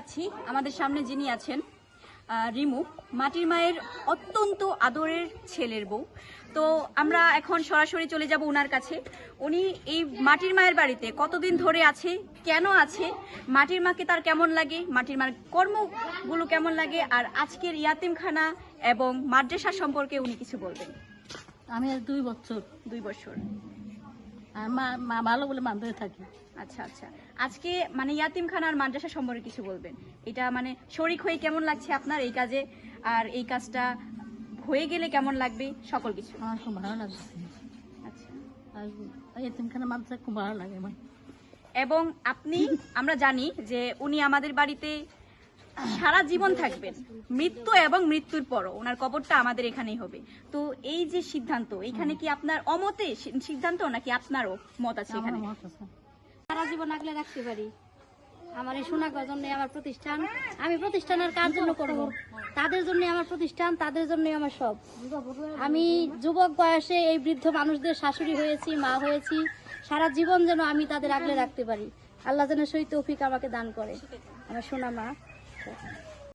আছি আমাদের সামনে যিনি আছেন রিমু মাটির মায়ের অত্যন্ত আদরের ছেলের বউ। তো আমরা এখন সরাসরি চলে যাব ওনার কাছে। উনি এই মাটির মায়ের বাড়িতে কতদিন ধরে আছে কেন আছে মাটির মাকে তার কেমন লাগে মাটির মার কর্মগুলো কেমন লাগে আর আজকের ইয়াতিমখানা এবং মাদ্রাসা সম্পর্কে উনি কিছু বলবেন। আমি দুই বছর। দুই বছর। মা মা ভালো বলে মানতে থাকি। আচ্ছা আচ্ছা। আজকে মানে ইয়াতিমখানা আর মাদ্রাসা সম্পর্কে কিছু বলবেন? এটা মানে শরিক হয়ে কেমন লাগছে আপনার এই কাজে? আর এই কাজটা হয়ে গেলে কেমন লাগবে? সকল কিছু। আমার খুব ভালো লাগছে। আচ্ছা। আর মানতে খুব ভালো লাগে আমার। এবং আপনি আমরা জানি যে উনি আমাদের বাড়িতে সারা জীবন থাকবেন। মৃত্যু এবং মৃত্যুর পরও। ওনার কবরটা আমাদের এখানেই হবে। তো এই যে সিদ্ধান্ত এখানে কি আপনার অমতে সিদ্ধান্ত নাকি আপনারও মত আছে এখানে? সারা জীবন আগলে রাখতে পারি। আমার এই সোনাগর জন্য আমার প্রতিষ্ঠান। আমি প্রতিষ্ঠানের কার জন্য করব। তাদের জন্য আমার প্রতিষ্ঠান তাদের জন্যই আমার সব। আমি যুবক বয়সে এই বৃদ্ধ মানুষদের শাশুড়ি হয়েছি মা হয়েছি। সারা জীবন যেন আমি তাদের আগলে রাখতে পারি। আল্লাহ যেন সই তৌফিক আমাকে দান করে। আমার সোনা মা। Thank you.